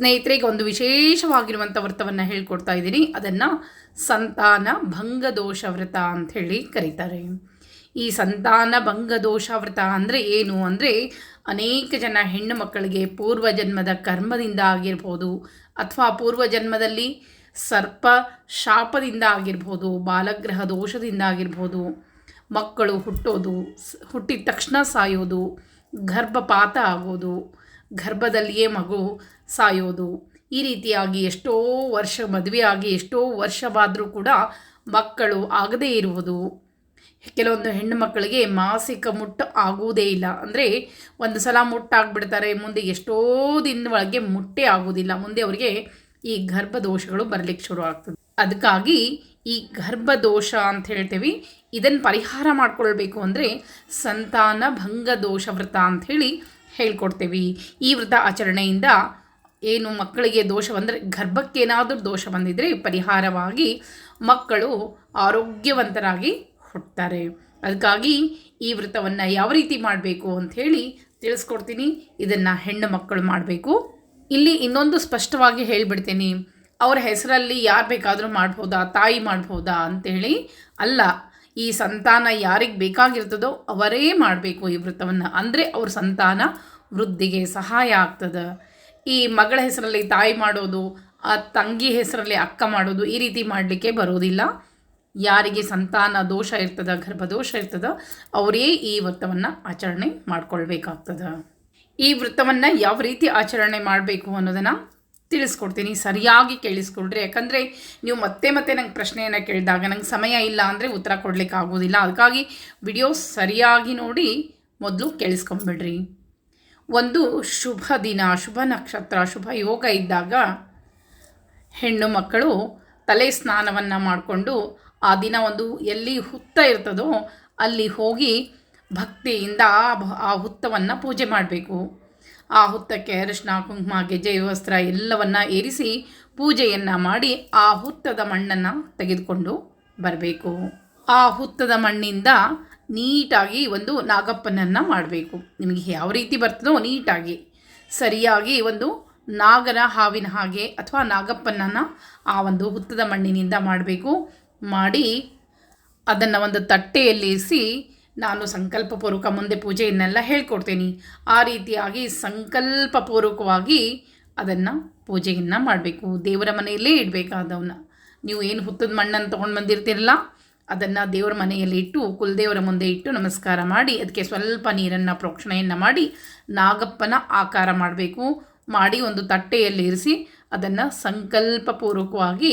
ಸ್ನೇಹಿತರಿಗೆ ಒಂದು ವಿಶೇಷವಾಗಿರುವಂಥ ವ್ರತವನ್ನು ಹೇಳ್ಕೊಡ್ತಾ ಇದ್ದೀನಿ. ಅದನ್ನು ಸಂತಾನ ಭಂಗ ದೋಷ ವ್ರತ ಅಂತ ಹೇಳಿ ಕರೀತಾರೆ. ಈ ಸಂತಾನ ಭಂಗ ದೋಷ ವ್ರತ ಅಂದರೆ ಏನು? ಅಂದರೆ ಅನೇಕ ಜನ ಹೆಣ್ಣು ಮಕ್ಕಳಿಗೆ ಪೂರ್ವಜನ್ಮದ ಕರ್ಮದಿಂದ ಆಗಿರ್ಬೋದು, ಅಥವಾ ಪೂರ್ವಜನ್ಮದಲ್ಲಿ ಸರ್ಪ ಶಾಪದಿಂದ ಆಗಿರ್ಬೋದು, ಬಾಲಗ್ರಹ ದೋಷದಿಂದ ಆಗಿರ್ಬೋದು, ಮಕ್ಕಳು ಹುಟ್ಟೋದು ಹುಟ್ಟಿದ ತಕ್ಷಣ ಸಾಯೋದು, ಗರ್ಭಪಾತ ಆಗೋದು ಗರ್ಭದಲ್ಲಿಯೇ ಮಗು ಸಾಯೋದು. ಈ ರೀತಿಯಾಗಿ ಎಷ್ಟೋ ವರ್ಷ, ಮದುವೆಯಾಗಿ ಎಷ್ಟೋ ವರ್ಷವಾದರೂ ಕೂಡ ಮಕ್ಕಳು ಆಗದೇ ಇರುವುದು. ಕೆಲವೊಂದು ಹೆಣ್ಣು ಮಕ್ಕಳಿಗೆ ಮಾಸಿಕ ಮುಟ್ಟು ಆಗುವುದೇ ಇಲ್ಲ. ಅಂದರೆ ಒಂದು ಸಲ ಮುಟ್ಟಾಗ್ಬಿಡ್ತಾರೆ, ಮುಂದೆ ಎಷ್ಟೋ ದಿನದ ಒಳಗೆ ಮುಟ್ಟೆ ಆಗುವುದಿಲ್ಲ. ಮುಂದೆ ಅವರಿಗೆ ಈ ಗರ್ಭದೋಷಗಳು ಬರಲಿಕ್ಕೆ ಶುರು ಆಗ್ತದೆ. ಅದಕ್ಕಾಗಿ ಈ ಗರ್ಭದೋಷ ಅಂತ ಹೇಳ್ತೇವೆ ಇದನ್ನು ಪರಿಹಾರ ಮಾಡಿಕೊಳ್ಬೇಕು ಅಂದರೆ ಸಂತಾನ ಭಂಗ ದೋಷ ವ್ರತ ಅಂಥೇಳಿ ಹೇಳ್ಕೊಡ್ತೇವೆ. ಈ ವ್ರತ ಆಚರಣೆಯಿಂದ ಏನು ಮಕ್ಕಳಿಗೆ ದೋಷ ಬಂದರೆ ಗರ್ಭಕ್ಕೇನಾದರೂ ದೋಷ ಬಂದಿದ್ದರೆ ಪರಿಹಾರವಾಗಿ ಮಕ್ಕಳು ಆರೋಗ್ಯವಂತರಾಗಿ ಹುಟ್ಟುತ್ತಾರೆ ಅದಕ್ಕಾಗಿ ಈ ವ್ರತವನ್ನು ಯಾವ ರೀತಿ ಮಾಡಬೇಕು ಅಂಥೇಳಿ ತಿಳಿಸ್ಕೊಡ್ತೀನಿ. ಇದನ್ನು ಹೆಣ್ಣು ಮಕ್ಕಳು ಮಾಡಬೇಕು. ಇಲ್ಲಿ ಇನ್ನೊಂದು ಸ್ಪಷ್ಟವಾಗಿ ಹೇಳಿಬಿಡ್ತೀನಿ. ಅವರ ಹೆಸರಲ್ಲಿ ಯಾರು ಬೇಕಾದರೂ ಮಾಡ್ಬೋದಾ, ತಾಯಿ ಮಾಡ್ಬೋದಾ ಅಂಥೇಳಿ ಅಲ್ಲ, ಈ ಸಂತಾನ ಯಾರಿಗೆ ಬೇಕಾಗಿರ್ತದೋ ಅವರೇ ಮಾಡಬೇಕು ಈ ವ್ರತವನ್ನು ಅಂದರೆ ಅವ್ರ ಸಂತಾನ ವೃದ್ಧಿಗೆ ಸಹಾಯ ಆಗ್ತದೆ. ಈ ಮಗಳ ಹೆಸರಲ್ಲಿ ತಾಯಿ ಮಾಡೋದು, ಆ ತಂಗಿ ಹೆಸರಲ್ಲಿ ಅಕ್ಕ ಮಾಡೋದು ಈ ರೀತಿ ಮಾಡಲಿಕ್ಕೆ ಬರೋದಿಲ್ಲ ಯಾರಿಗೆ ಸಂತಾನ ದೋಷ ಇರ್ತದ, ಗರ್ಭದೋಷ ಇರ್ತದ, ಅವರೇ ಈ ವ್ರತವನ್ನು ಆಚರಣೆ ಮಾಡ್ಕೊಳ್ಬೇಕಾಗ್ತದೆ. ಈ ವೃತ್ತವನ್ನು ಯಾವ ರೀತಿ ಆಚರಣೆ ಮಾಡಬೇಕು ಅನ್ನೋದನ್ನು ತಿಳಿಸ್ಕೊಡ್ತೀನಿ. ಸರಿಯಾಗಿ ಕೇಳಿಸ್ಕೊಳ್ರಿ ಯಾಕಂದರೆ ನೀವು ಮತ್ತೆ ಮತ್ತೆ ನಂಗೆ ಪ್ರಶ್ನೆಯನ್ನು ಕೇಳಿದಾಗ ನಂಗೆ ಸಮಯ ಇಲ್ಲ ಅಂದರೆ ಉತ್ತರ ಕೊಡಲಿಕ್ಕೆ ಆಗೋದಿಲ್ಲ ಅದಕ್ಕಾಗಿ ವಿಡಿಯೋ ಸರಿಯಾಗಿ ನೋಡಿ ಮೊದಲು ಕೇಳಿಸ್ಕೊಂಬಿಡ್ರಿ. ಒಂದು ಶುಭ ದಿನ, ಶುಭ ನಕ್ಷತ್ರ, ಶುಭ ಯೋಗ ಇದ್ದಾಗ ಹೆಣ್ಣು ಮಕ್ಕಳು ತಲೆ ಸ್ನಾನವನ್ನು ಮಾಡಿಕೊಂಡು ಆ ದಿನ ಒಂದು ಎಲ್ಲಿ ಹುತ್ತ ಇರ್ತದೋ ಅಲ್ಲಿ ಹೋಗಿ ಭಕ್ತಿಯಿಂದ ಆ ಹುತ್ತವನ್ನು ಪೂಜೆ ಮಾಡಬೇಕು. ಆ ಹುತ್ತಕ್ಕೆ ಅರಿಶಿನ, ಕುಂಕುಮ, ಗೆಜ್ಜೆ, ವಸ್ತ್ರ ಎಲ್ಲವನ್ನು ಏರಿಸಿ ಪೂಜೆಯನ್ನು ಮಾಡಿ ಆ ಹುತ್ತದ ಮಣ್ಣನ್ನು ತೆಗೆದುಕೊಂಡು ಬರಬೇಕು. ಆ ಹುತ್ತದ ಮಣ್ಣಿಂದ ನೀಟಾಗಿ ಒಂದು ನಾಗಪ್ಪನನ್ನು ಮಾಡಬೇಕು. ನಿಮಗೆ ಯಾವ ರೀತಿ ಬರ್ತದೋ ನೀಟಾಗಿ, ಸರಿಯಾಗಿ ಒಂದು ನಾಗರ ಹಾವಿನ ಹಾಗೆ ಅಥವಾ ನಾಗಪ್ಪನನ್ನು ಆ ಒಂದು ಹುತ್ತದ ಮಣ್ಣಿನಿಂದ ಮಾಡಬೇಕು. ಮಾಡಿ ಅದನ್ನು ಒಂದು ತಟ್ಟೆಯಲ್ಲಿ ಇರಿಸಿ ನಾನು ಸಂಕಲ್ಪಪೂರ್ವಕ ಮುಂದೆ ಪೂಜೆಯನ್ನೆಲ್ಲ ಹೇಳ್ಕೊಡ್ತೀನಿ. ಆ ರೀತಿಯಾಗಿ ಸಂಕಲ್ಪಪೂರ್ವಕವಾಗಿ ಅದನ್ನು ಪೂಜೆಯನ್ನು ಮಾಡಬೇಕು. ದೇವರ ಮನೆಯಲ್ಲೇ ಇಡಬೇಕಾದವನ್ನ. ನೀವು ಏನು ಹುತ್ತದ ಮಣ್ಣನ್ನು ತೊಗೊಂಡು ಬಂದಿರ್ತೀರಲ್ಲ ಅದನ್ನು ದೇವರ ಮನೆಯಲ್ಲಿ ಇಟ್ಟು ಕುಲದೇವರ ಮುಂದೆ ಇಟ್ಟು ನಮಸ್ಕಾರ ಮಾಡಿ, ಅದಕ್ಕೆ ಸ್ವಲ್ಪ ನೀರನ್ನು ಪ್ರೋಕ್ಷಣೆಯನ್ನು ಮಾಡಿ, ನಾಗಪ್ಪನ ಆಕಾರ ಮಾಡಬೇಕು. ಮಾಡಿ ಒಂದು ತಟ್ಟೆಯಲ್ಲಿ ಇರಿಸಿ, ಅದನ್ನು ಸಂಕಲ್ಪಪೂರ್ವಕವಾಗಿ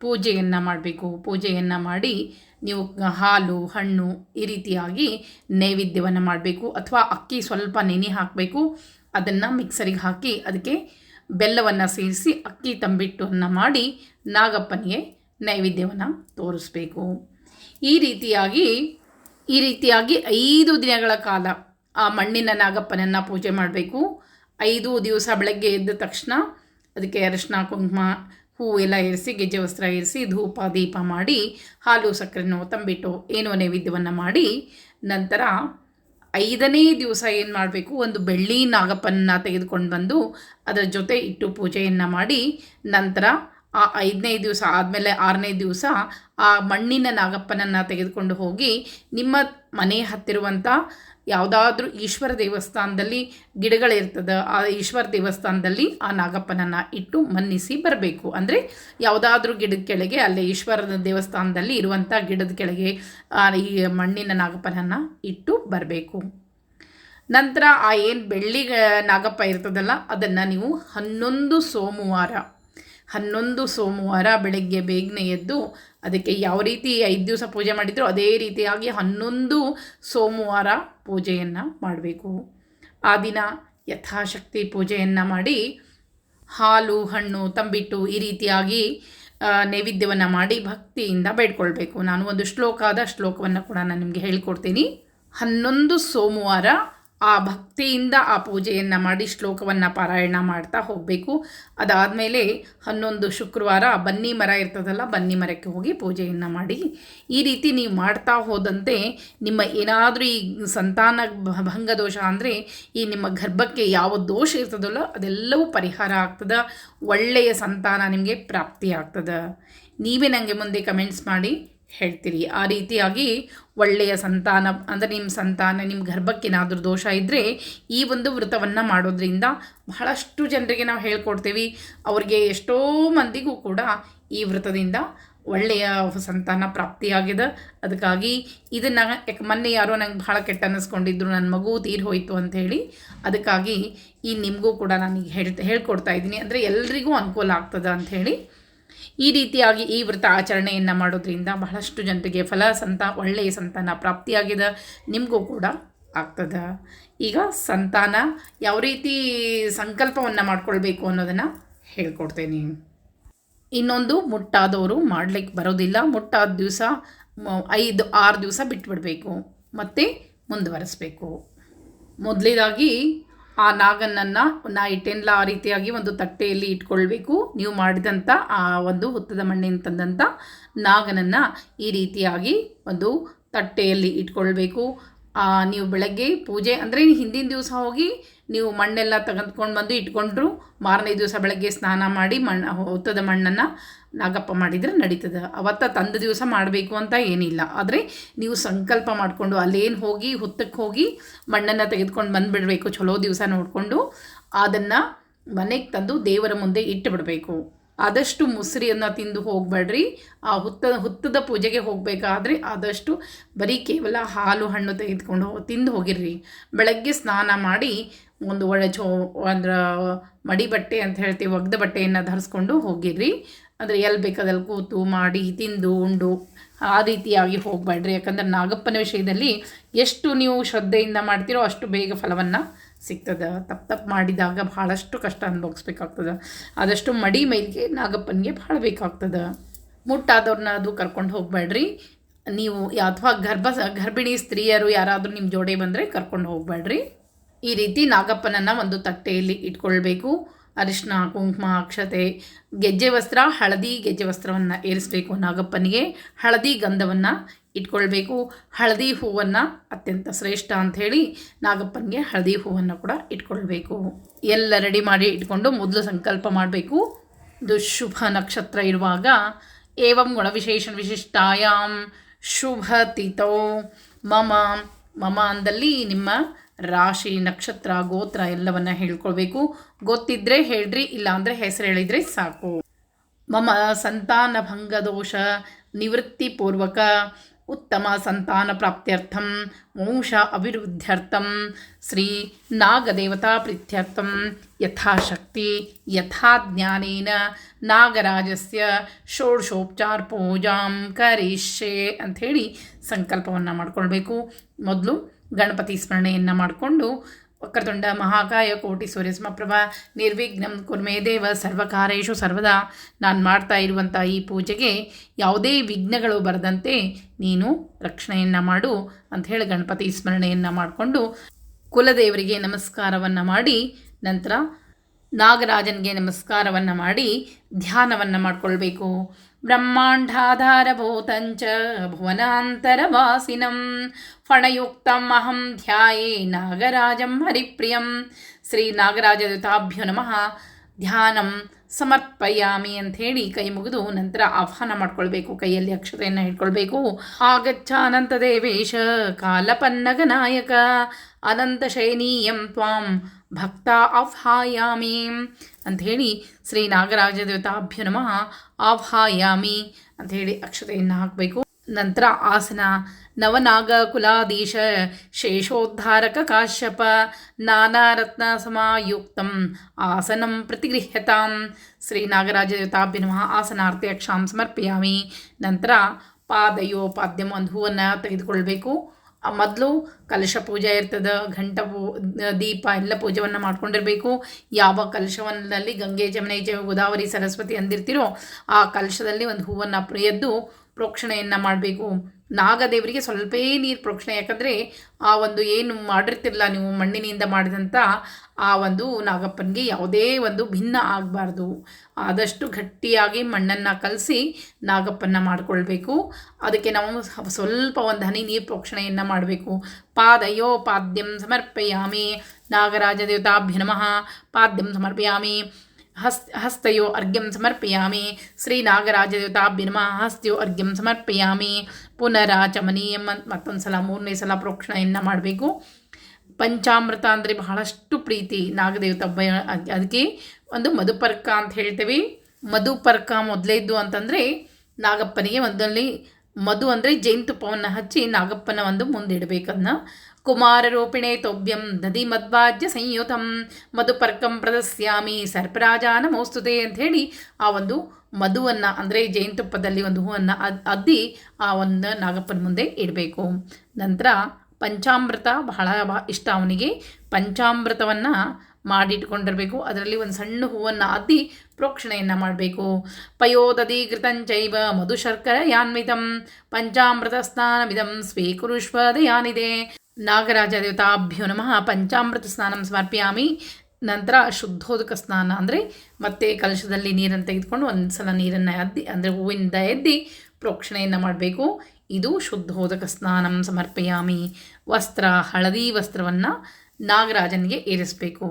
ಪೂಜೆಯನ್ನು ಮಾಡಬೇಕು. ಪೂಜೆಯನ್ನು ಮಾಡಿ ನೀವು ಹಾಲು, ಹಣ್ಣು ಈ ರೀತಿಯಾಗಿ ನೈವೇದ್ಯವನ್ನು ಮಾಡಬೇಕು. ಅಥವಾ ಅಕ್ಕಿ ಸ್ವಲ್ಪ ನೆನೆ ಹಾಕಬೇಕು. ಅದನ್ನು ಮಿಕ್ಸರಿಗೆ ಹಾಕಿ, ಅದಕ್ಕೆ ಬೆಲ್ಲವನ್ನು ಸೇರಿಸಿ ಅಕ್ಕಿ ತಂಬಿಟ್ಟನ್ನು ಮಾಡಿ ನಾಗಪ್ಪನಿಗೆ ನೈವೇದ್ಯವನ್ನು ತೋರಿಸ್ಬೇಕು. ಈ ರೀತಿಯಾಗಿ ಈ ರೀತಿಯಾಗಿ ಐದು ದಿನಗಳ ಕಾಲ ಆ ಮಣ್ಣಿನ ನಾಗಪ್ಪನನ್ನು ಪೂಜೆ ಮಾಡಬೇಕು. ಐದು ದಿವಸ ಬೆಳಗ್ಗೆ ಎದ್ದ ತಕ್ಷಣ ಅದಕ್ಕೆ ಅರಿಶಿನ ಕುಂಕುಮ ಹೂ ಎಲ್ಲ ಇರಿಸಿ, ಗೆಜ್ಜೆ ವಸ್ತ್ರ ಇರಿಸಿ, ಧೂಪ, ದೀಪ ಮಾಡಿ, ಹಾಲು, ಸಕ್ಕರೆನೋ ತಂಬಿಟ್ಟು ಏನೋ ನೈವೇದ್ಯವನ್ನು ಮಾಡಿ, ನಂತರ ಐದನೇ ದಿವಸ ಏನು ಮಾಡಬೇಕು, ಒಂದು ಬೆಳ್ಳಿ ನಾಗಪ್ಪನ ತೆಗೆದುಕೊಂಡು ಬಂದು ಅದರ ಜೊತೆ ಇಟ್ಟು ಪೂಜೆಯನ್ನು ಮಾಡಿ, ನಂತರ ಆ ಐದನೇ ದಿವಸ ಆದಮೇಲೆ ಆರನೇ ದಿವಸ ಆ ಮಣ್ಣಿನ ನಾಗಪ್ಪನನ್ನು ತೆಗೆದುಕೊಂಡು ಹೋಗಿ ನಿಮ್ಮ ಮನೆ ಹತ್ತಿರುವಂಥ ಯಾವುದಾದ್ರೂ ಈಶ್ವರ ದೇವಸ್ಥಾನದಲ್ಲಿ ಗಿಡಗಳಿರ್ತದೆ, ಆ ಈಶ್ವರ ದೇವಸ್ಥಾನದಲ್ಲಿ ಆ ನಾಗಪ್ಪನನ್ನು ಇಟ್ಟು ಮನ್ನಿಸಿ ಬರಬೇಕು. ಅಂದರೆ ಯಾವುದಾದ್ರೂ ಗಿಡದ ಕೆಳಗೆ, ಅಲ್ಲೇ ಈಶ್ವರದ ದೇವಸ್ಥಾನದಲ್ಲಿ ಇರುವಂಥ ಗಿಡದ ಕೆಳಗೆ ಈ ಮಣ್ಣಿನ ನಾಗಪ್ಪನನ್ನು ಇಟ್ಟು ಬರಬೇಕು. ನಂತರ ಆ ಏನು ಬೆಳ್ಳಿ ನಾಗಪ್ಪ ಇರ್ತದಲ್ಲ, ಅದನ್ನು ನೀವು ಹನ್ನೊಂದು ಸೋಮವಾರ ಹನ್ನೊಂದು ಸೋಮವಾರ ಬೆಳಗ್ಗೆ ಬೇಗನೆ ಎದ್ದು ಅದಕ್ಕೆ ಯಾವ ರೀತಿ ಐದು ದಿವಸ ಪೂಜೆ ಮಾಡಿದ್ರು ಅದೇ ರೀತಿಯಾಗಿ ಹನ್ನೊಂದು ಸೋಮವಾರ ಪೂಜೆಯನ್ನು ಮಾಡಬೇಕು. ಆ ದಿನ ಯಥಾಶಕ್ತಿ ಪೂಜೆಯನ್ನು ಮಾಡಿ ಹಾಲು, ಹಣ್ಣು, ತಂಬಿಟ್ಟು ಈ ರೀತಿಯಾಗಿ ನೈವೇದ್ಯವನ್ನು ಮಾಡಿ ಭಕ್ತಿಯಿಂದ ಬೇಡ್ಕೊಳ್ಬೇಕು. ನಾನು ಒಂದು ಶ್ಲೋಕ ಆದ ಶ್ಲೋಕವನ್ನು ಕೂಡ ನಾನು ನಿಮಗೆ ಹೇಳ್ಕೊಡ್ತೀನಿ. ಹನ್ನೊಂದು ಸೋಮವಾರ ಆ ಭಕ್ತಿಯಿಂದ ಆ ಪೂಜೆಯನ್ನು ಮಾಡಿ ಶ್ಲೋಕವನ್ನು ಪಾರಾಯಣ ಮಾಡ್ತಾ ಹೋಗಬೇಕು. ಅದಾದಮೇಲೆ ಹನ್ನೊಂದು ಶುಕ್ರವಾರ ಬನ್ನಿ ಮರ ಇರ್ತದಲ್ಲ, ಬನ್ನಿ ಮರಕ್ಕೆ ಹೋಗಿ ಪೂಜೆಯನ್ನು ಮಾಡಿ. ಈ ರೀತಿ ನೀವು ಮಾಡ್ತಾ ಹೋದಂತೆ ನಿಮ್ಮ ಏನಾದರೂ ಈ ಸಂತಾನ ಭಂಗ ದೋಷ ಅಂದರೆ ಈ ನಿಮ್ಮ ಗರ್ಭಕ್ಕೆ ಯಾವ ದೋಷ ಇರ್ತದಲ್ಲ ಅದೆಲ್ಲವೂ ಪರಿಹಾರ ಆಗ್ತದೆ. ಒಳ್ಳೆಯ ಸಂತಾನ ನಿಮಗೆ ಪ್ರಾಪ್ತಿ ಆಗ್ತದೆ. ನೀವೇ ನನಗೆ ಮುಂದೆ ಕಮೆಂಟ್ಸ್ ಮಾಡಿ. ಹೇಳ್ತೀರಿ. ಆ ರೀತಿಯಾಗಿ ಒಳ್ಳೆಯ ಸಂತಾನ, ಅಂದರೆ ನಿಮ್ಮ ಸಂತಾನ ನಿಮ್ಮ ಗರ್ಭಕ್ಕೇನಾದರೂ ದೋಷ ಇದ್ದರೆ ಈ ಒಂದು ವ್ರತವನ್ನು ಮಾಡೋದ್ರಿಂದ ಬಹಳಷ್ಟು ಜನರಿಗೆ ನಾವು ಹೇಳ್ಕೊಡ್ತೀವಿ. ಅವ್ರಿಗೆ ಎಷ್ಟೋ ಮಂದಿಗೂ ಕೂಡ ಈ ವ್ರತದಿಂದ ಒಳ್ಳೆಯ ಸಂತಾನ ಪ್ರಾಪ್ತಿಯಾಗಿದೆ. ಅದಕ್ಕಾಗಿ ಇದನ್ನು ಯಾಕೆ ಮೊನ್ನೆ ಯಾರೋ ನಂಗೆ ಭಾಳ ಕೆಟ್ಟ ಅನ್ನಿಸ್ಕೊಂಡಿದ್ರು ನನ್ನ ಮಗು ತೀರ್ ಹೋಯಿತು ಅಂತ ಹೇಳಿ ಅದಕ್ಕಾಗಿ ಈ ನಿಮಗೂ ಕೂಡ ನಾನು ಹೇಳ್ತಾ ಹೇಳ್ ಹೇಳ್ಕೊಡ್ತಾ ಇದ್ದೀನಿ. ಅಂದರೆ ಎಲ್ರಿಗೂ ಅನುಕೂಲ ಆಗ್ತದೆ ಅಂಥೇಳಿ ಈ ರೀತಿಯಾಗಿ ಈ ವ್ರತ ಆಚರಣೆಯನ್ನು ಮಾಡೋದ್ರಿಂದ ಬಹಳಷ್ಟು ಜನರಿಗೆ ಫಲ ಸಂತ, ಒಳ್ಳೆಯ ಸಂತಾನ ಪ್ರಾಪ್ತಿಯಾಗಿದೆ. ನಿಮಗೂ ಕೂಡ ಆಗ್ತದೆ. ಈಗ ಸಂತಾನ ಯಾವ ರೀತಿ ಸಂಕಲ್ಪವನ್ನು ಮಾಡ್ಕೊಳ್ಬೇಕು ಅನ್ನೋದನ್ನು ಹೇಳ್ಕೊಡ್ತೇನೆ. ಇನ್ನೊಂದು ಮುಟ್ಟಾದವರು ಮಾಡಲಿಕ್ಕೆ ಬರೋದಿಲ್ಲ. ಮುಟ್ಟಾದ ದಿವಸ ಐದು, ಆರು ದಿವಸ ಬಿಟ್ಬಿಡಬೇಕು. ಮತ್ತು ಮುಂದುವರಿಸ್ಬೇಕು. ಮೊದಲೇದಾಗಿ ಆ ನಾಗನನ್ನು ನಾ ಇಟ್ಟೆನ್ಲ ಆ ರೀತಿಯಾಗಿ ಒಂದು ತಟ್ಟೆಯಲ್ಲಿ ಇಟ್ಕೊಳ್ಬೇಕು. ನೀವು ಮಾಡಿದಂಥ ಆ ಒಂದು ಹುತ್ತದ ಮಣ್ಣಿನ ತಂದಂಥ ನಾಗನನ್ನು ಈ ರೀತಿಯಾಗಿ ಒಂದು ತಟ್ಟೆಯಲ್ಲಿ ಇಟ್ಕೊಳ್ಬೇಕು. ನೀವು ಬೆಳಗ್ಗೆ ಪೂಜೆ ಅಂದರೆ ಹಿಂದಿನ ದಿವಸ ಹೋಗಿ ನೀವು ಮಣ್ಣೆಲ್ಲ ತೆಗೆದುಕೊಂಡು ಬಂದು ಇಟ್ಕೊಂಡ್ರು ಮಾರನೇ ದಿವಸ ಬೆಳಗ್ಗೆ ಸ್ನಾನ ಮಾಡಿ ಮಣ್ಣು ಹೊತ್ತದ ಮಣ್ಣನ್ನು ನಾಗಪ್ಪ ಮಾಡಿದರೆ ನಡೀತದೆ. ಅವತ್ತ ತಂದ ದಿವಸ ಮಾಡಬೇಕು ಅಂತ ಏನಿಲ್ಲ. ಆದರೆ ನೀವು ಸಂಕಲ್ಪ ಮಾಡಿಕೊಂಡು ಅಲ್ಲೇನು ಹೋಗಿ ಹುತ್ತಕ್ಕೆ ಹೋಗಿ ಮಣ್ಣನ್ನು ತೆಗೆದುಕೊಂಡು ಬಂದುಬಿಡಬೇಕು ಚಲೋ ದಿವಸ ನೋಡಿಕೊಂಡು ಅದನ್ನು ಮನೆಗೆ ತಂದು ದೇವರ ಮುಂದೆ ಇಟ್ಟು ಬಿಡಬೇಕು ಆದಷ್ಟು ಮುಸ್ರಿಯನ್ನು ತಿಂದು ಹೋಗಬೇಡ್ರಿ. ಆ ಹುತ್ತ, ಹುತ್ತದ ಪೂಜೆಗೆ ಹೋಗಬೇಕಾದ್ರೆ ಆದಷ್ಟು ಬರೀ ಕೇವಲ ಹಾಲು ಹಣ್ಣು ತೆಗೆದುಕೊಂಡು ತಿಂದು ಹೋಗಿರ್ರಿ. ಬೆಳಗ್ಗೆ ಸ್ನಾನ ಮಾಡಿ ಒಂದು ಒಳ್ಳೆ ಚೋ ಅಂದ್ರೆ ಮಡಿ ಬಟ್ಟೆ ಅಂತ ಹೇಳ್ತೀವಿ, ಒಗ್ದ ಬಟ್ಟೆಯನ್ನು ಧರಿಸ್ಕೊಂಡು ಹೋಗಿರಿ ಅಂದರೆ ಎಲ್ಲಿ ಬೇಕಾದಲ್ಲಿ ಕೂತು ಮಾಡಿ ತಿಂದು ಉಂಡು, ಆ ರೀತಿಯಾಗಿ ಹೋಗಬೇಡ್ರಿ ಯಾಕಂದ್ರೆ ನಾಗಪ್ಪನ ವಿಷಯದಲ್ಲಿ ಎಷ್ಟು ನೀವು ಶ್ರದ್ಧೆಯಿಂದ ಮಾಡ್ತೀರೋ ಅಷ್ಟು ಬೇಗ ಫಲವನ್ನು ಸಿಗ್ತದೆ. ತಪ್ಪು ತಪ್ಪು ಮಾಡಿದಾಗ ಭಾಳಷ್ಟು ಕಷ್ಟ ಅನುಭವಿಸ್ಬೇಕಾಗ್ತದೆ. ಆದಷ್ಟು ಮಡಿ ಮೈಲಿಗೆ ನಾಗಪ್ಪನಿಗೆ ಭಾಳ ಬೇಕಾಗ್ತದೆ. ಮುಟ್ಟಾದವ್ರನ್ನ ಅದು ಕರ್ಕೊಂಡು ಹೋಗಬೇಡ್ರಿ ನೀವು ಅಥವಾ ಗರ್ಭ, ಗರ್ಭಿಣಿ ಸ್ತ್ರೀಯರು ಯಾರಾದರೂ ನಿಮ್ಮ ಜೋಡಿ ಬಂದರೆ ಕರ್ಕೊಂಡು ಹೋಗಬೇಡ್ರಿ ಈ ರೀತಿ ನಾಗಪ್ಪನನ್ನು ಒಂದು ತಟ್ಟೆಯಲ್ಲಿ ಇಟ್ಕೊಳ್ಬೇಕು. ಅರಿಶಿನ ಕುಂಕುಮ, ಅಕ್ಷತೆ, ಗೆಜ್ಜೆ ವಸ್ತ್ರ, ಹಳದಿ ಗೆಜ್ಜೆ ವಸ್ತ್ರವನ್ನು ಏರಿಸಬೇಕು ನಾಗಪ್ಪನಿಗೆ. ಹಳದಿ ಗಂಧವನ್ನು ಇಟ್ಕೊಳ್ಬೇಕು. ಹಳದಿ ಹೂವನ್ನು ಅತ್ಯಂತ ಶ್ರೇಷ್ಠ ಅಂಥೇಳಿ ನಾಗಪ್ಪನಿಗೆ ಹಳದಿ ಹೂವನ್ನು ಕೂಡ ಇಟ್ಕೊಳ್ಬೇಕು. ಎಲ್ಲ ರೆಡಿ ಮಾಡಿ ಇಟ್ಕೊಂಡು ಮೊದಲು ಸಂಕಲ್ಪ ಮಾಡಬೇಕು. ದುಶುಭ ನಕ್ಷತ್ರ ಇರುವಾಗ ಏವಂ ಗುಣವಿಶೇಷ ವಿಶಿಷ್ಟಾಯಾಮ್ ಶುಭ ತಿಥೌ ಮಮ. ಮಮ ಅಂದಲ್ಲಿ ನಿಮ್ಮ ರಾಶಿ, ನಕ್ಷತ್ರ, ಗೋತ್ರ ಎಲ್ಲವನ್ನ ಹೇಳ್ಕೊಳ್ಬೇಕು. ಗೊತ್ತಿದ್ರೆ ಹೇಳ್ರಿ ಇಲ್ಲ ಅಂದ್ರೆ ಹೆಸರು ಹೇಳಿದರೆ ಸಾಕು. ಮಮ, ಸಂತಾನ ಭಂಗ ದೋಷ ನಿವೃತ್ತಿಪೂರ್ವಕ ಉತ್ತಮ ಸಂತಾನ ಪ್ರಾಪ್ತ್ಯರ್ಥಂ ವಂಶ ಅಭಿವೃದ್ಧ್ಯರ್ಥಂ, ಶ್ರೀ ನಾಗದೇವತಾ ಪ್ರೀತ್ಯರ್ಥಂ, ಯಥಾಶಕ್ತಿ ಯಥಾ ಜ್ಞಾನೇನ ನಾಗರಾಜಸ್ಯ, ಷೋಡಶೋಪಚಾರ ಪೂಜಾಂ ಕರಿಷ್ಯೆ ಅಂಥೇಳಿ ಸಂಕಲ್ಪವನ್ನು ಮಾಡಿಕೊಳ್ಬೇಕು. ಮೊದಲು ಗಣಪತಿ ಸ್ಮರಣೆಯನ್ನು ಮಾಡಿಕೊಂಡು ವಕ್ರತುಂಡ ಮಹಾಕಾಯ ಕೋಟಿ ಸೂರ್ಯಸ್ಮಪ್ರಭ ನಿರ್ವಿಘ್ನಂ ಕುರ್ಮೇ ದೇವ ಸರ್ವಕಾರೇಶು ಸರ್ವದಾ. ನಾನು ಮಾಡ್ತಾ ಇರುವಂಥ ಈ ಪೂಜೆಗೆ ಯಾವುದೇ ವಿಘ್ನಗಳು ಬರದಂತೆ ನೀನು ರಕ್ಷಣೆಯನ್ನು ಮಾಡು ಅಂತ ಹೇಳಿ ಗಣಪತಿ ಸ್ಮರಣೆಯನ್ನು ಮಾಡಿಕೊಂಡು ಕುಲದೇವರಿಗೆ ನಮಸ್ಕಾರವನ್ನು ಮಾಡಿ, ನಂತರ ನಾಗರಾಜನಿಗೆ ನಮಸ್ಕಾರವನ್ನು ಮಾಡಿ ಧ್ಯಾನವನ್ನು ಮಾಡಿಕೊಳ್ಬೇಕು. ब्रह्माण्डाधारभूतञ्च भुवनान्तरवासिनं फणयुक्तम् अहं ध्याये नागराजं हरिप्रियं श्रीनागराजयुताभ्यो नमः। ಧ್ಯಾನಂ ಸಮರ್ಪಯಾಮಿ ಅಂಥೇಳಿ ಕೈ ಮುಗಿದು ನಂತರ ಆಹ್ವಾನ ಮಾಡ್ಕೊಳ್ಬೇಕು, ಕೈಯಲ್ಲಿ ಅಕ್ಷತೆಯನ್ನು ಇಟ್ಕೊಳ್ಬೇಕು. ಆಗಚ್ಚ ಅನಂತ ದೇವೇಶ ಕಾಲಪನ್ನಗ ನಾಯಕ ಅನಂತ ಶಯನೀಯಂ ತ್ವಾಂ ಭಕ್ತ ಆಹ್ವಾಯಾಮಿ ಹೇಳಿ ಶ್ರೀ ನಾಗರಾಜ ದೇವತಾಭ್ಯು ನಮಃ. ಆಹ್ವಾಯಾಮಿ ಅಂಥೇಳಿ ಅಕ್ಷತೆಯನ್ನು ಹಾಕಬೇಕು. ನಂತರ ಆಸನ ನವನಾಗ ಕುಲಾಧೀಶ ಶೇಷೋದ್ಧಾರಕ ಕಾಶ್ಯಪ ನಾನಾರತ್ನ ಸಮಾಯುಕ್ತಂ ಆಸನಂ ಪ್ರತಿಗೃಹ್ಯತಾಂ ಶ್ರೀ ನಾಗರಾಜ ದೇವತಾಭ್ಯ ನಮಃ ಆಸನಾರ್ಥಿ ಅಕ್ಷಾಂ ಸಮರ್ಪಯಾಮಿ ನಂತರ ಪಾದಯೋ ಪಾದ್ಯಂ ಒಂದು ಹೂವನ್ನು ತೆಗೆದುಕೊಳ್ಬೇಕು ಮೊದಲು ಕಲಶ ಪೂಜೆ ಇರ್ತದೆ, ಘಂಟ ಪೂ, ದೀಪ ಎಲ್ಲ ಪೂಜೆಯನ್ನು ಮಾಡ್ಕೊಂಡಿರಬೇಕು। ಯಾವ ಕಲಶವನ್ನಲ್ಲಿ ಗಂಗೆ, ಜಮನೆ ಜ ಗೋದಾವರಿ ಸರಸ್ವತಿ ಅಂದಿರ್ತೀರೋ ಆ ಕಲಶದಲ್ಲಿ ಒಂದು ಹೂವನ್ನು ಎದ್ದು ಪ್ರೋಕ್ಷಣೆಯನ್ನು ಮಾಡಬೇಕು. ನಾಗದೇವರಿಗೆ ಸ್ವಲ್ಪೇ ನೀರು ಪ್ರೋಕ್ಷಣೆ. ಯಾಕಂದರೆ ಆ ಒಂದು ಏನು ಮಾಡಿರ್ತಿರಲ್ಲ ನೀವು ಮಣ್ಣಿನಿಂದ ಮಾಡಿದಂಥ ಆ ಒಂದು ನಾಗಪ್ಪನಿಗೆ ಯಾವುದೇ ಒಂದು ಭಿನ್ನ ಆಗಬಾರ್ದು. ಆದಷ್ಟು ಗಟ್ಟಿಯಾಗಿ ಮಣ್ಣನ್ನು ಕಲಸಿ ನಾಗಪ್ಪನ ಮಾಡಿಕೊಳ್ಬೇಕು. ಅದಕ್ಕೆ ನಾವು ಸ್ವಲ್ಪ ಒಂದು ಹನಿ ನೀರು ಪ್ರೋಕ್ಷಣೆಯನ್ನು ಮಾಡಬೇಕು. ಪಾದಯೋ ಪಾದ್ಯಂ ಸಮರ್ಪಯಾಮಿ. ನಾಗರಾಜ ದೇವತಾಭ್ಯ ನಮಃ. ಪಾದ್ಯಂ ಸಮರ್ಪಯಾಮಿ. ಹಸ್, ಹಸ್ತಯೋ ಅರ್ಘ್ಯಂ ಸಮರ್ಪಯಾಮಿ. ಶ್ರೀ ನಾಗರಾಜ ದೇವತಾಭ್ಯ ನಮಃ ಹಸ್ತಯೋ ಅರ್ಘ್ಯಂ ಸಮರ್ಪಯಾಮಿ. ಪುನರಾಚಮನೀಯಂ ಅಂತ ಮತ್ತೊಂದು ಸಲ, ಮೂರನೇ ಸಲ ಪ್ರೋಕ್ಷಣೆಯನ್ನು ಮಾಡಬೇಕು. ಪಂಚಾಮೃತ ಅಂದರೆ ಬಹಳಷ್ಟು ಪ್ರೀತಿ ನಾಗದೇವತ ಅದಕ್ಕೆ ಒಂದು ಮಧುಪರ್ಕ ಅಂತ ಹೇಳ್ತೇವೆ. ಮಧುಪರ್ಕ ಮೊದಲೇದ್ದು ಅಂತಂದರೆ ನಾಗಪ್ಪನಿಗೆ ಒಂದಲ್ಲಿ ಮಧು ಅಂದರೆ ಜೇನುತುಪ್ಪವನ್ನು ಹಚ್ಚಿ ನಾಗಪ್ಪನ ಒಂದು ಮುಂದಿಡಬೇಕನ್ನ ಕುಮಾರ ರೂಪಿಣೆ ತೋಭ್ಯಂ ದಧಿ ಮಧ್ವಾಜ್ಯ ಸಂಯುತಂ. ಮಧುಪರ್ಕಂ ಪ್ರದಸ್ಯಾಮಿ ಸರ್ಪರಾಜಾನ ಅಂತ ಹೇಳಿ ಆ ಒಂದು ಮಧುವನ್ನು ಅಂದರೆ ಜೇನುತುಪ್ಪದಲ್ಲಿ ಒಂದು ಹೂವನ್ನು ಅದ್ ಅದ್ದಿ ಆ ಒಂದು ನಾಗಪ್ಪನ ಮುಂದೆ ಇಡಬೇಕು. ನಂತರ ಪಂಚಾಮೃತ ಬಹಳ ಇಷ್ಟ ಅವನಿಗೆ. ಪಂಚಾಮೃತವನ್ನು ಮಾಡಿಟ್ಕೊಂಡಿರಬೇಕು. ಅದರಲ್ಲಿ ಒಂದು ಸಣ್ಣ ಹೂವನ್ನು ಅದ್ದಿ ಪ್ರೋಕ್ಷಣೆಯನ್ನು ಮಾಡಬೇಕು. ಪಯೋದಧಿ ಘೃತಂಚೈವ ಮಧು ಶರ್ಕರ ಯಾನ್ವಿತಂ ಪಂಚಾಮೃತ ಸ್ನಾನಮಿದಂ ಸ್ವೀಕುರುಷ್ವ ದಯಾನಿದೆ ನಾಗರಾಜ ದೇವತಾಭ್ಯೋ ನಮಃ. ಪಂಚಾಮೃತ ಸ್ನಾನಂ ಸಮರ್ಪಿಯಾಮಿ. ನಂತರ ಶುದ್ಧೋದಕ ಸ್ನಾನ ಅಂದರೆ ಮತ್ತೆ ಕಲಶದಲ್ಲಿ ನೀರನ್ನು ತೆಗೆದುಕೊಂಡು ಒಂದು ಸಲ ನೀರನ್ನು ಅದ್ದಿ ಅಂದರೆ ಹೂವಿನಿಂದ ಎದ್ದಿ ಪ್ರೋಕ್ಷಣೆಯನ್ನು ಮಾಡಬೇಕು. ಇದು ಶುದ್ಧೋದಕ ಸ್ನಾನಂ ಸಮರ್ಪಯಾಮಿ. ವಸ್ತ್ರ, ಹಳದಿ ವಸ್ತ್ರವನ್ನು ನಾಗರಾಜನಿಗೆ ಏರಿಸಬೇಕು.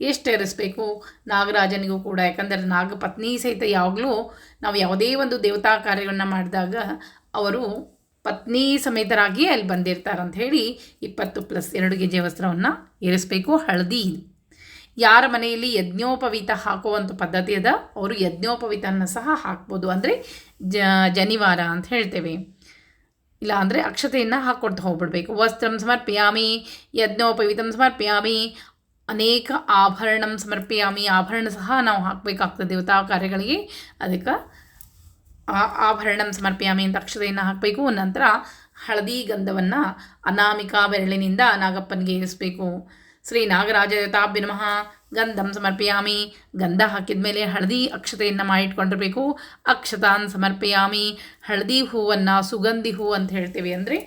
ಎಷ್ಟು ಏರಿಸಬೇಕು? ನಾಗರಾಜನಿಗೂ ಕೂಡ, ಯಾಕಂದರೆ ನಾಗಪತ್ನಿ ಸಹಿತ ಯಾವಾಗಲೂ ನಾವು ಯಾವುದೇ ಒಂದು ದೇವತಾ ಕಾರ್ಯಗಳನ್ನ ಮಾಡಿದಾಗ ಅವರು ಪತ್ನಿ ಸಮೇತರಾಗಿ ಅಲ್ಲಿ ಬಂದಿರ್ತಾರೆ ಅಂತ ಹೇಳಿ ಇಪ್ಪತ್ತು ಪ್ಲಸ್ ಎರಡು ಗೆ ಜಿ ವಸ್ತ್ರವನ್ನು ಏರಿಸಬೇಕು ಹಳದಿ. ಯಾರ ಮನೆಯಲ್ಲಿ ಯಜ್ಞೋಪವೀತ ಹಾಕುವಂಥ ಪದ್ಧತಿ ಅದ, ಅವರು ಯಜ್ಞೋಪವೀತನ ಸಹ ಹಾಕ್ಬೋದು. ಅಂದರೆ ಜನಿವಾರ ಅಂತ ಹೇಳ್ತೇವೆ. ಇಲ್ಲ ಅಂದರೆ ಅಕ್ಷತೆಯನ್ನು ಹಾಕ್ಕೊಡ್ತಾ ಹೋಗ್ಬಿಡ್ಬೇಕು. ವಸ್ತ್ರಂ ಸಮರ್ಪಯಾಮಿ, ಯಜ್ಞೋಪವೀತಂ ಸಮರ್ಪಯಾಮಿ, ಅನೇಕ ಆಭರಣಂ ಸಮರ್ಪಿಯಾಮಿ. ಆಭರಣ ಸಹ ನಾವು ಹಾಕಬೇಕಾಗ್ತದೆ ದೇವತಾ ಕಾರ್ಯಗಳಿಗೆ. ಅದಕ್ಕೆ ಆಭರಣಂ ಸಮರ್ಪಯಾಮಿ ಅಂತ ಅಕ್ಷತೆಯನ್ನು ಹಾಕಬೇಕು. ನಂತರ ಹಳದಿ ಗಂಧವನ್ನು ಅನಾಮಿಕಾ ಬೆರಳಿನಿಂದ ನಾಗಪ್ಪನಿಗೆ ಇರಿಸಬೇಕು ಶ್ರೀ ನಾಗರಾಜ ನಮಃ ಗಂಧಂ ಸಮರ್ಪಯಾಮಿ. ಗಂಧ ಹಾಕಿದ ಮೇಲೆ ಹಳದಿ ಅಕ್ಷತೆಯನ್ನು ಮಾಡಿಟ್ಕೊಂಡಿರಬೇಕು. ಅಕ್ಷತಾನ್ ಸಮರ್ಪಯಾಮಿ. ಹಳದಿ ಹೂವನ್ನು ಸುಗಂಧಿ ಹೂ ಅಂತ ಹೇಳ್ತೀವಿ ಅಂದರೆ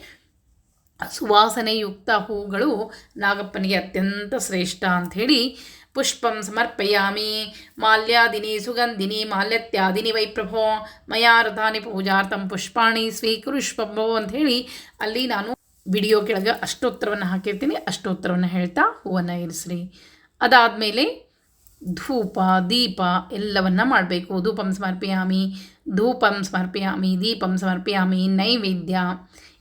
ಸುವಾಸನೆಯುಕ್ತ ಹೂಗಳು ನಾಗಪ್ಪನಿಗೆ ಅತ್ಯಂತ ಶ್ರೇಷ್ಠ ಅಂಥೇಳಿ ಪುಷ್ಪಂ ಸಮರ್ಪಯಾಮಿ. ಮಾಲ್ಯಾದಿನಿ ಸುಗಂಧಿನಿ ಮಾಲ್ಯತ್ಯಾದಿನಿ ವೈಪ್ರಭೋ. ಮಯಾರಥಾನಿ ಮಯಾ ರಥಾನಿ ಪೂಜಾರ್ಥಂ ಪುಷ್ಪಾಣಿ ಅಂತ ಅಂಥೇಳಿ ಅಲ್ಲಿ ನಾನು ವಿಡಿಯೋ ಕೆಳಗೆ ಅಷ್ಟೋತ್ತರವನ್ನು ಹಾಕಿರ್ತೀನಿ. ಅಷ್ಟೋತ್ತರವನ್ನು ಹೇಳ್ತಾ ಹೂವನ್ನು ಇರಿಸ್ರಿ. ಅದಾದಮೇಲೆ ಧೂಪ, ದೀಪ ಎಲ್ಲವನ್ನ ಮಾಡಬೇಕು. ಧೂಪಂ ಸಮರ್ಪಯಾಮಿ ಧೂಪಂ ಸಮರ್ಪಯಾಮಿ, ದೀಪಂ ಸಮರ್ಪಯಾಮಿ, ನೈವೇದ್ಯ.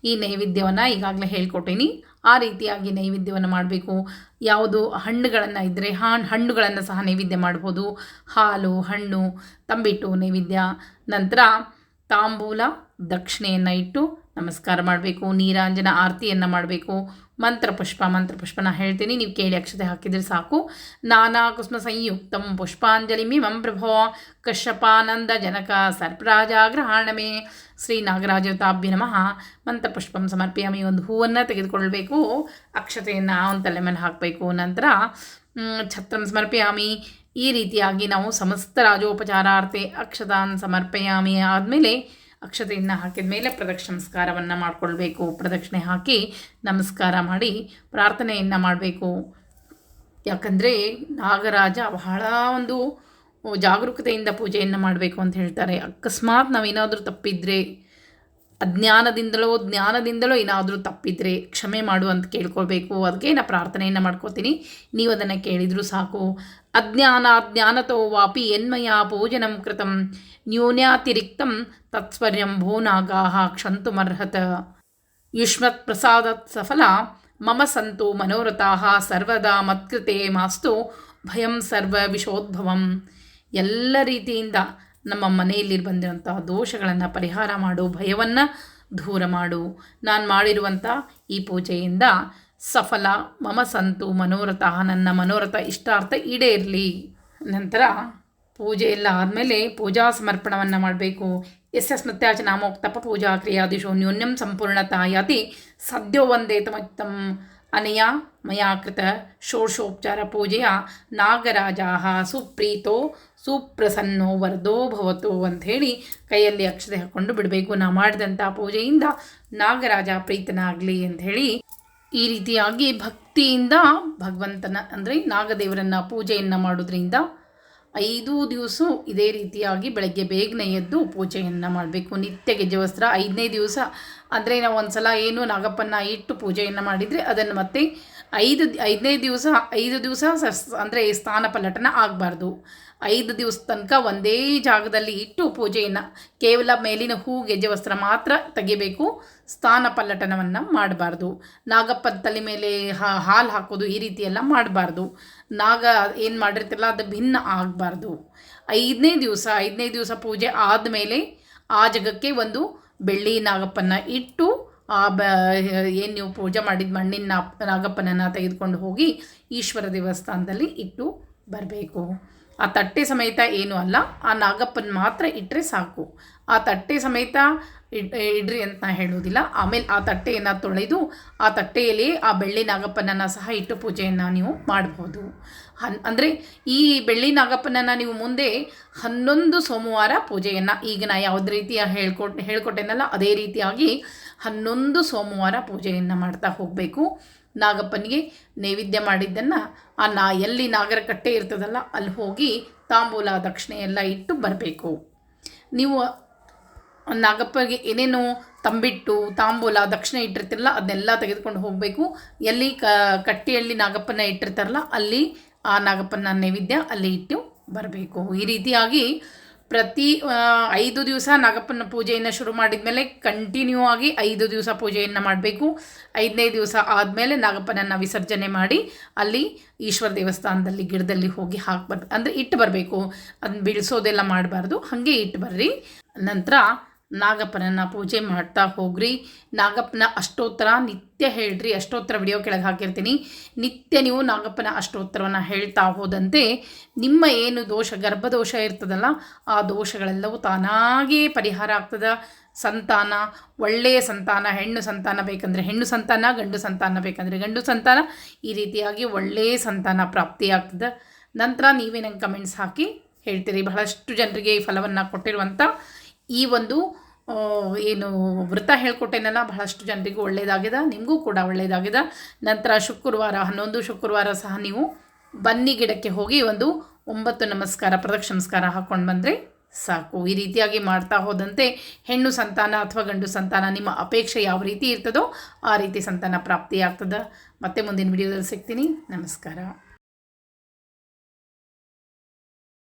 ಈ ನೈವೇದ್ಯವನ್ನು ಈಗಾಗಲೇ ಹೇಳ್ಕೊಟ್ಟೀನಿ. ಆ ರೀತಿಯಾಗಿ ನೈವೇದ್ಯವನ್ನು ಮಾಡಬೇಕು. ಯಾವುದು ಹಣ್ಣುಗಳನ್ನು ಇದ್ದರೆ ಹಾಣ್ ಹಣ್ಣುಗಳನ್ನು ಸಹ ನೈವೇದ್ಯ ಮಾಡ್ಬೋದು. ಹಾಲು, ಹಣ್ಣು, ತಂಬಿಟ್ಟು ನೈವೇದ್ಯ. ನಂತರ ತಾಂಬೂಲ, ದಕ್ಷಿಣೆಯನ್ನು ಇಟ್ಟು ನಮಸ್ಕಾರ ಮಾಡಬೇಕು, ನೀರಾಂಜನ ಆರತಿಯನ್ನು ಮಾಡಬೇಕು. ಮಂತ್ರಪುಷ್ಪ ಮಂತ್ರಪುಷ್ಪನ ಹೇಳ್ತೀನಿ. ನೀವು ಕೇಳಿ ಅಕ್ಷತೆ ಹಾಕಿದರೆ ಸಾಕು. ನಾನಾ ಕುಸ್ಮ ಸಂಯುಕ್ತಂ ಪುಷ್ಪಾಂಜಲಿ ಮಂ ಪ್ರಭೋ ಕಶ್ಯಪಾನಂದ ಜನಕ ಸರ್ಪರಾಜಾಗ್ರಹಾಣಮೇ. ಶ್ರೀ ನಾಗರಾಜತಾಭ್ಯ ನಮಃ. ಮಂತ್ರಪುಷ್ಪಂ ಸಮರ್ಪಯಾಮಿ ಒಂದು ಹೂವನ್ನು ತೆಗೆದುಕೊಳ್ಬೇಕು. ಅಕ್ಷತೆಯನ್ನು ಒಂದು ತಲೆ ಮೇಲೆ ಹಾಕಬೇಕು. ನಂತರ ಛತ್ರಂ ಸಮರ್ಪಯಾಮಿ. ಈ ರೀತಿಯಾಗಿ ನಾವು ಸಮಸ್ತ ರಾಜೋಪಚಾರಾರ್ಥೆ ಅಕ್ಷತಾನ್ ಸಮರ್ಪಯಾಮಿ ಆದಮೇಲೆ ಅಕ್ಷತೆಯನ್ನು ಹಾಕಿದ ಮೇಲೆ ಪ್ರದಕ್ಷಿಣ ನಮಸ್ಕಾರವನ್ನು ಮಾಡಿಕೊಳ್ಬೇಕು. ಪ್ರದಕ್ಷಿಣೆ ಹಾಕಿ ನಮಸ್ಕಾರ ಮಾಡಿ ಪ್ರಾರ್ಥನೆಯನ್ನು ಮಾಡಬೇಕು. ಯಾಕಂದರೆ ನಾಗರಾಜ ಬಹಳ ಒಂದು ಜಾಗರೂಕತೆಯಿಂದ ಪೂಜೆಯನ್ನು ಮಾಡಬೇಕು ಅಂತ ಹೇಳ್ತಾರೆ. ಅಕಸ್ಮಾತ್ ನಾವೇನಾದರೂ ತಪ್ಪಿದ್ರೆ ಅಜ್ಞಾನದಿಂದಲೋ, ಜ್ಞಾನದಿಂದಲೋ ಏನಾದರೂ ತಪ್ಪಿದ್ರೆ ಕ್ಷಮೆ ಮಾಡು ಅಂತ ಕೇಳ್ಕೊಳ್ಬೇಕು. ಅದಕ್ಕೆ ನಾನು ಪ್ರಾರ್ಥನೆಯನ್ನು ಮಾಡ್ಕೋತೀನಿ. ನೀವು ಅದನ್ನು ಕೇಳಿದರೂ ಸಾಕು. ಅಜ್ಞಾನ ಜ್ಞಾನತೋ ವಾಪಿ ಎನ್ಮಯ ಪೂಜನಂ ಕೃತಂ. ನ್ಯೂನ್ಯಾತಿರಿಕ್ತಂ ತತ್ಸ್ವರ್ಯಂ ಭೋನಾಗಾಹ ಕ್ಷಂತುಮರ್ಹತ. ಯುಷ್ಮತ್ ಪ್ರಸಾದತ್ ಸಫಲ. ಮಮ ಸಂತು ಮನೋರಥಾ ಸರ್ವದಾ ಮತ್ಕೃತೆ ಮಾಸ್ತು ಭಯಂ ಸರ್ವ ವಿಷೋದ್ಭವಂ ಎಲ್ಲ ರೀತಿಯಿಂದ ನಮ್ಮ ಮನೆಯಲ್ಲಿ ಬಂದಿರುವಂತಹ ದೋಷಗಳನ್ನು ಪರಿಹಾರ ಮಾಡು, ಭಯವನ್ನು ದೂರ ಮಾಡು. ನಾನು ಮಾಡಿರುವಂಥ ಈ ಪೂಜೆಯಿಂದ ಸಫಲ, ಮಮ ಸಂತು, ಮನೋರಥ, ನನ್ನ ಮನೋರಥ, ಇಷ್ಟಾರ್ಥ ಈಡೇರಲಿ ನಂತರ ಪೂಜೆ ಎಲ್ಲ ಆದಮೇಲೆ ಪೂಜಾ ಸಮರ್ಪಣವನ್ನು ಮಾಡಬೇಕು. ಎಸ್ ಎಸ್ ನಾಮೋಕ್ತಪ ಪೂಜಾ ಕ್ರಿಯಾದಿಶು ನ್ಯೂನ್ಯಂ ಸಂಪೂರ್ಣತಾ ಯಾತಿ ಸದ್ಯೋ ಒಂದೇ ತಮತ್ತಂ ಅನಯ ಮಯಾ ಕೃತ ಷೋಡಶೋಪಚಾರ ಪೂಜೆಯ ನಾಗರಾಜ ಸುಪ್ರೀತೋ ಸುಪ್ರಸನ್ನೋ ವರದೋ ಭವತು ಅಂಥೇಳಿ ಕೈಯಲ್ಲಿ ಅಕ್ಷತೆ ಹಾಕ್ಕೊಂಡು ಬಿಡಬೇಕು. ನಾ ಮಾಡಿದಂಥ ಪೂಜೆಯಿಂದ ನಾಗರಾಜ ಪ್ರೀತನಾಗಲಿ ಅಂಥೇಳಿ ಈ ರೀತಿಯಾಗಿ ಭಕ್ತಿಯಿಂದ ಭಗವಂತನ, ಅಂದರೆ ನಾಗದೇವರನ್ನು ಪೂಜೆಯನ್ನು ಮಾಡೋದ್ರಿಂದ ಐದು ದಿವಸ ಇದೇ ರೀತಿಯಾಗಿ ಬೆಳಗ್ಗೆ ಬೇಗನೆ ಎದ್ದು ಪೂಜೆಯನ್ನು ಮಾಡಬೇಕು. ನಿತ್ಯ ಗೆಜ್ಜೆ ವಸ್ತ್ರ ಐದನೇ ದಿವಸ. ಅಂದರೆ ನಾವು ಒಂದು ಸಲ ಏನು ನಾಗಪ್ಪನ ಇಟ್ಟು ಪೂಜೆಯನ್ನು ಮಾಡಿದರೆ ಅದನ್ನು ಮತ್ತೆ ಐದು ಐದನೇ ದಿವಸ, ಐದು ದಿವಸ ಅಂದರೆ ಸ್ಥಾನ ಪಲ್ಲಟನ ಆಗಬಾರ್ದು. ಐದು ದಿವಸ ತನಕ ಒಂದೇ ಜಾಗದಲ್ಲಿ ಇಟ್ಟು ಪೂಜೆಯನ್ನು, ಕೇವಲ ಮೇಲಿನ ಹೂ, ಗೆಜ್ಜೆ, ವಸ್ತ್ರ ಮಾತ್ರ ತೆಗಿಬೇಕು. ಸ್ಥಾನ ಪಲ್ಲಟನವನ್ನು ಮಾಡಬಾರ್ದು. ನಾಗಪ್ಪನ ತಲೆ ಮೇಲೆ ಹಾಲು ಹಾಕೋದು ಈ ರೀತಿ ಎಲ್ಲ ಮಾಡಬಾರ್ದು. ನಾಗ ಏನು ಮಾಡಿರ್ತಿರಲ್ಲ, ಅದು ಭಿನ್ನ ಆಗಬಾರ್ದು. ಐದನೇ ದಿವಸ ಐದನೇ ದಿವಸ ಪೂಜೆ ಆದಮೇಲೆ ಆ ಜಗಕ್ಕೆ ಒಂದು ಬೆಳ್ಳಿ ನಾಗಪ್ಪನ ಇಟ್ಟು ಆ ಬ, ಏನು ನೀವು ಪೂಜೆ ಮಾಡಿದ ಮಣ್ಣಿನ ನಾಗಪ್ಪನನ್ನು ತೆಗೆದುಕೊಂಡು ಹೋಗಿ ಈಶ್ವರ ದೇವಸ್ಥಾನದಲ್ಲಿ ಇಟ್ಟು ಬರಬೇಕು. ಆ ತಟ್ಟೆ ಸಮೇತ ಏನೂ ಅಲ್ಲ, ಆ ನಾಗಪ್ಪನ ಮಾತ್ರ ಇಟ್ಟರೆ ಸಾಕು. ಆ ತಟ್ಟೆ ಸಮೇತ ಇಡ್, ಇಡ್ರಿ ಅಂತ ನಾ ಹೇಳೋದಿಲ್ಲ. ಆಮೇಲೆ ಆ ತಟ್ಟೆಯನ್ನು ತೊಳೆದು, ಆ ತಟ್ಟೆಯಲ್ಲಿ ಆ ಬೆಳ್ಳಿ ನಾಗಪ್ಪನನ್ನು ಸಹ ಇಟ್ಟು ಪೂಜೆಯನ್ನು ನೀವು ಮಾಡ್ಬೋದು. ಹನ್, ಅಂದರೆ ಈ ಬೆಳ್ಳಿ ನಾಗಪ್ಪನನ್ನು ನೀವು ಮುಂದೆ ಹನ್ನೊಂದು ಸೋಮವಾರ ಪೂಜೆಯನ್ನು, ಈಗ ನಾ ಯಾವುದೇ ರೀತಿಯ ಹೇಳ್ಕೊಟ್, ಹೇಳ್ಕೊಟ್ಟೆನಲ್ಲ, ಅದೇ ರೀತಿಯಾಗಿ ಹನ್ನೊಂದು ಸೋಮವಾರ ಪೂಜೆಯನ್ನು ಮಾಡ್ತಾ ಹೋಗಬೇಕು. ನಾಗಪ್ಪನಿಗೆ ನೈವೇದ್ಯ ಮಾಡಿದ್ದನ್ನು ಆ ನಾ, ಎಲ್ಲಿ ನಾಗರ ಕಟ್ಟೆ ಇರ್ತದಲ್ಲ, ಅಲ್ಲಿ ಹೋಗಿ ತಾಂಬೂಲ ದಕ್ಷಿಣೆ ಎಲ್ಲ ಇಟ್ಟು ಬರಬೇಕು. ನೀವು ನಾಗಪ್ಪಗೆ ಏನೇನು ತಂಬಿಟ್ಟು ತಾಂಬೂಲ ದಕ್ಷಿಣ ಇಟ್ಟಿರ್ತಿರಲ್ಲ, ಅದನ್ನೆಲ್ಲ ತೆಗೆದುಕೊಂಡು ಹೋಗಬೇಕು. ಎಲ್ಲಿ ಕ, ಕಟ್ಟಿಯಲ್ಲಿ ನಾಗಪ್ಪನ ಇಟ್ಟಿರ್ತಾರಲ್ಲ, ಅಲ್ಲಿ ಆ ನಾಗಪ್ಪನ ನೈವೇದ್ಯ ಅಲ್ಲಿ ಇಟ್ಟು ಬರಬೇಕು. ಈ ರೀತಿಯಾಗಿ ಪ್ರತಿ ಐದು ದಿವಸ ನಾಗಪ್ಪನ ಪೂಜೆಯನ್ನು ಶುರು ಮಾಡಿದ ಮೇಲೆ ಕಂಟಿನ್ಯೂ ಆಗಿ ಐದು ದಿವಸ ಪೂಜೆಯನ್ನು ಮಾಡಬೇಕು. ಐದನೇ ದಿವಸ ಆದಮೇಲೆ ನಾಗಪ್ಪನನ್ನು ವಿಸರ್ಜನೆ ಮಾಡಿ ಅಲ್ಲಿ ಈಶ್ವರ ದೇವಸ್ಥಾನದಲ್ಲಿ ಗಿಡದಲ್ಲಿ ಹೋಗಿ ಹಾಕಿ ಬರ್ ಅಂದರೆ ಇಟ್ಟು ಬರಬೇಕು. ಅದನ್ನ ಬಿಡಿಸೋದೆಲ್ಲ ಮಾಡಬಾರ್ದು. ಹಾಗೆ ಇಟ್ಟು ಬರ್ರಿ. ನಂತರ ನಾಗಪ್ಪನನ್ನು ಪೂಜೆ ಮಾಡ್ತಾ ಹೋಗ್ರಿ. ನಾಗಪ್ಪನ ಅಷ್ಟೋತ್ತರ ನಿತ್ಯ ಹೇಳ್ರಿ. ಅಷ್ಟೋತ್ತರ ವಿಡಿಯೋ ಕೆಳಗೆ ಹಾಕಿರ್ತೀನಿ. ನಿತ್ಯ ನೀವು ನಾಗಪ್ಪನ ಅಷ್ಟೋತ್ತರವನ್ನು ಹೇಳ್ತಾ ಹೋದಂತೆ ನಿಮ್ಮ ಏನು ದೋಷ, ಗರ್ಭದೋಷ ಇರ್ತದಲ್ಲ, ಆ ದೋಷಗಳೆಲ್ಲವೂ ತಾನಾಗಿಯೇ ಪರಿಹಾರ ಆಗ್ತದೆ. ಸಂತಾನ, ಒಳ್ಳೆಯ ಸಂತಾನ, ಹೆಣ್ಣು ಸಂತಾನ ಬೇಕಂದರೆ ಹೆಣ್ಣು ಸಂತಾನ, ಗಂಡು ಸಂತಾನ ಬೇಕಂದರೆ ಗಂಡು ಸಂತಾನ, ಈ ರೀತಿಯಾಗಿ ಒಳ್ಳೆಯ ಸಂತಾನ ಪ್ರಾಪ್ತಿಯಾಗ್ತದೆ ನಂತರ ನೀವೇ ನಂಗೆ ಕಮೆಂಟ್ಸ್ ಹಾಕಿ ಹೇಳ್ತೀರಿ. ಬಹಳಷ್ಟು ಜನರಿಗೆ ಈ ಫಲವನ್ನು ಕೊಟ್ಟಿರುವಂಥ ಈ ಒಂದು ಏನು ವೃತ್ತ ಹೇಳ್ಕೊಟ್ಟೇನಲ್ಲ, ಬಹಳಷ್ಟು ಜನರಿಗೂ ಒಳ್ಳೆಯದಾಗಿದೆ ನಿಮಗೂ ಕೂಡ ಒಳ್ಳೆಯದಾಗಿದೆ ನಂತರ ಶುಕ್ರವಾರ, ಹನ್ನೊಂದು ಶುಕ್ರವಾರ ಸಹ ನೀವು ಬನ್ನಿ ಗಿಡಕ್ಕೆ ಹೋಗಿ ಒಂದು ಒಂಬತ್ತು ನಮಸ್ಕಾರ ಪ್ರದಕ್ಷಿಣಸ್ಕಾರ ಹಾಕ್ಕೊಂಡು ಬಂದರೆ ಸಾಕು. ಈ ರೀತಿಯಾಗಿ ಮಾಡ್ತಾ ಹೋದಂತೆ ಹೆಣ್ಣು ಸಂತಾನ ಅಥವಾ ಗಂಡು ಸಂತಾನ ನಿಮ್ಮ ಅಪೇಕ್ಷೆ ಯಾವ ರೀತಿ ಇರ್ತದೋ ಆ ರೀತಿ ಸಂತಾನ ಪ್ರಾಪ್ತಿಯಾಗ್ತದೆ. ಮತ್ತೆ ಮುಂದಿನ ವಿಡಿಯೋದಲ್ಲಿ ಸಿಗ್ತೀನಿ. ನಮಸ್ಕಾರ.